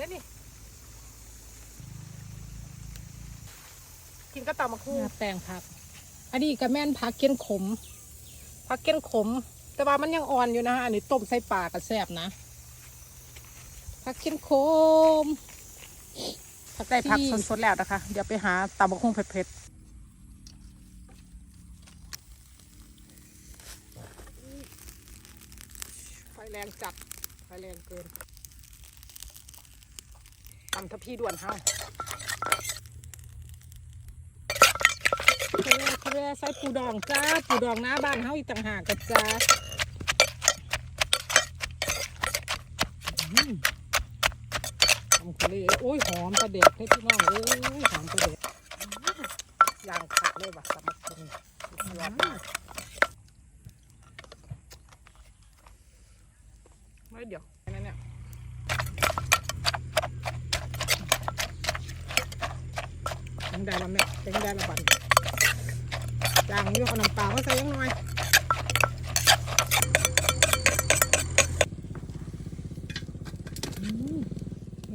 ได้นี่ กินก็ตำมะคู่หน้าแปลงผัก อันนี้ก็แม่นผักเกี้ยนขมผักเกี้ยนขม แต่ว่ามันยังอ่อนอยู่นะอันนี้ต้มใส่ปลากระแซบนะ ผักเกี้ยนขมผักได้ผักชีสดๆแล้วนะคะ เดี๋ยวไปหาตำมะคู่เผ็ดๆไฟแรงจัดไฟแรงเกิน ตำทัพพี่ด่วนเฮาเครือเครือใส่ปูดองจ้า ปูดองหน้าบ้านเฮาอีกต่างหากกันจ้าทำทะเลโอ้ย หอมประเด็กให้พี่น้องเอ้ย หอมประเด็กย่างผักเลยว่ะตำมะคู่สุดยอดมากไม่เดี๋ยวนั่นเนี่ย แต งได้ละแม่แตงได้ละบันจางยกเอาน้ำเปล่ามาใส่ยังหน่อย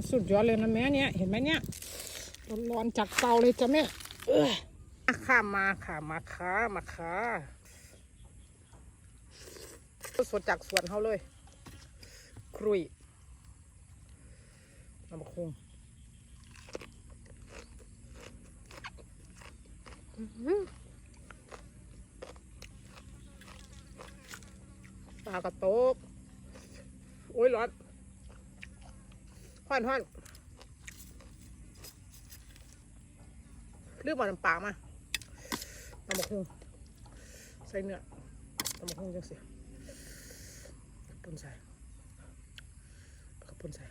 สุดยอดเลยนะแม่เนี่ยเห็นไหมเนี่ยร้อนๆจากเตาเลยจ้ะแม่เออข้ามาค่ะมาค้ามาค้าสดจากสวนเขาเลย ครุยน้ำคุงอื้อหือ ปลากระโตกโอ้ยร้อนห้อนห้อนเลือกบอน้ำปลามาตำบักหุ่งใส่เนื้อตำบักหุ่งจังสิกระปุนใส่กระปุนใส่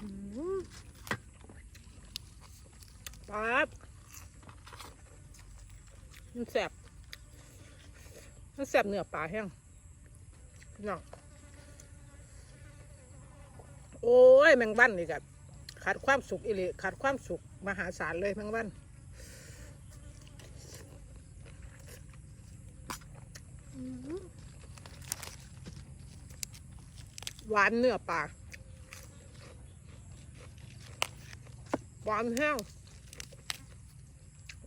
อื้อหือ ปั๊บมันแสบมันแสบเนื้อปลาแห้งพี่น้องโอ้ยแมงบ้นนี่กันขาดความสุขอิเลขาดความสุขมหาศาลเลยแมงบ้นหวานเนื้อปลาหวานแห้ง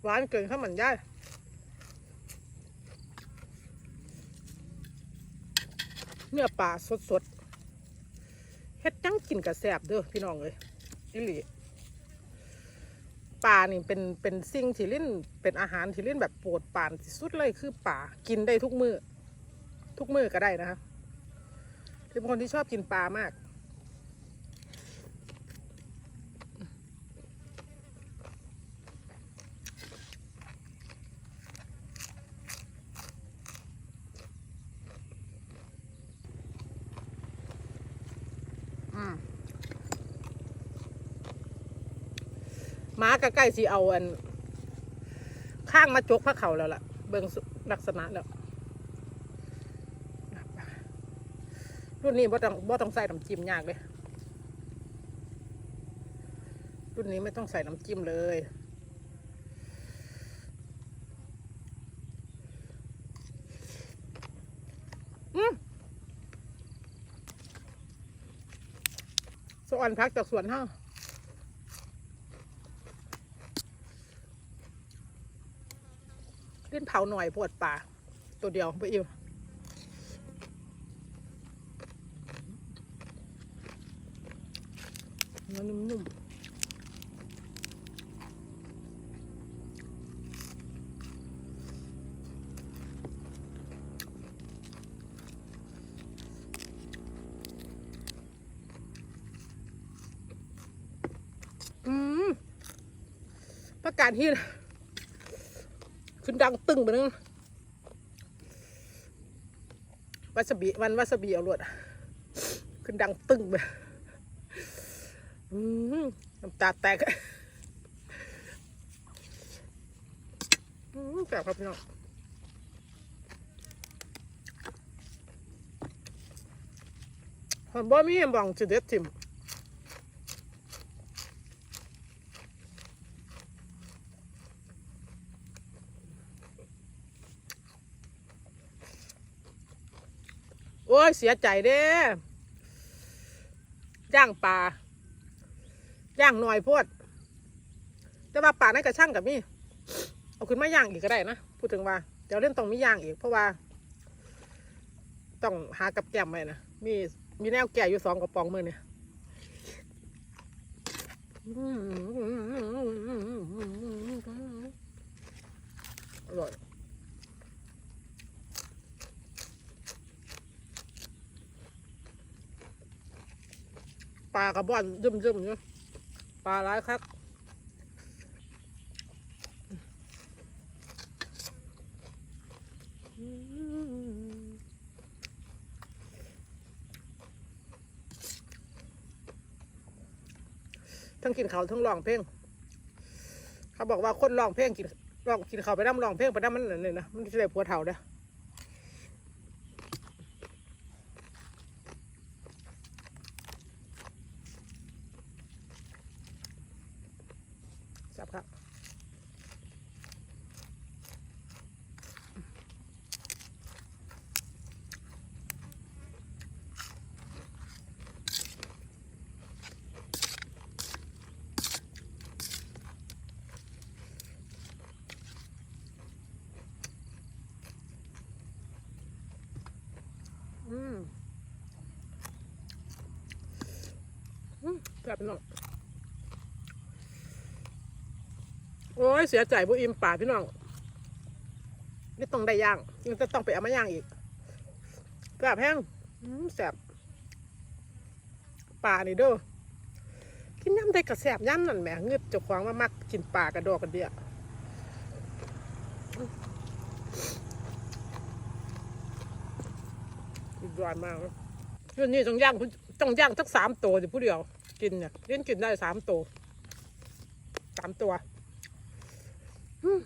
หวานเกินข้าวมันย่ายเนื้อปลาสดๆเฮ็ดจังกินกระแสบเด้อพี่น้องเลยอิลีปลานี่เป็นเป็นสิ่งที่ลิ้นเป็นอาหารที่ลิ้นแบบโปรดปานที่สุดเลยคือปลากินได้ทุกมือทุกมือก็ได้นะคะเป็นคนที่ชอบกินปลามาก หม้าก็ใกล้สิเอาอัน ข้างมาจกพระเขาแล้วล่ะ เบิ่งลักษณะแล้ว รุ่นนี้บ่ต้องบ่ต้องใส่น้ำจิ้มยากเลย รุ่นนี้ไม่ต้องใส่น้ำจิ้มเลย อืม อ่อนพักจากสวนเฮาขึ้นเผาหน่อยปวดป่า ตัวเดียวไปอิ่มเนื้อนุ่มๆ อืมประกาศที่ขึ้นดังตึงไปนึงวาซาบิวันวาซาบิเอาลวดขึ้นดังตึงไปอืมน้ำตาแตกอืมแซ่บครับพี่น้องผมบ่มีหมองจะเด็ดทิม โอ้ย เสียใจเด้ย่างปลาย่างหน่อยโพดแต่ว่าปลาในกระช่างกับมี่เอาขึ้นมาย่างอีกก็ได้นะ พูดถึงว่า เดี๋ยวเล่นต้องมีย่างอีก เพราะว่า ต้องหากับแก้มไว้นะ มีมีแนวแก่อยู่สองกระป๋องมือเนี่ยอร่อย ปลากระบอนซึมๆอยู่ปลาร้ายครับทั้งกินเขาทั้งร้องเพลงเขาบอกว่าคนร้องเพลงกินร้องกินเขาไปน้ำร้องเพลงไปน้ำมันนั่ยนะมันจะได้ผัวเถ่าเด้อ จับครับอืมอืมกลับไปนอย โอ้ยเสียใจบุอิมป่าพี่น้องนี่ต้องได้ย่างยังจะต้องไปเอามาย่างอีกกลับแห้งแสบป่านี่เด้อกินย่ำได้กระแสบย่ำนั่นแหมเงืดจ้าของมามักกินป่ากระดอกกันเดียอีกร้อนมากนะเรื่องนี้ต้องย่างต้องย่างสักสามตัวสิผู้เดียว กินเนี่ยเล่นกินได้สามตัวสามตัว อืม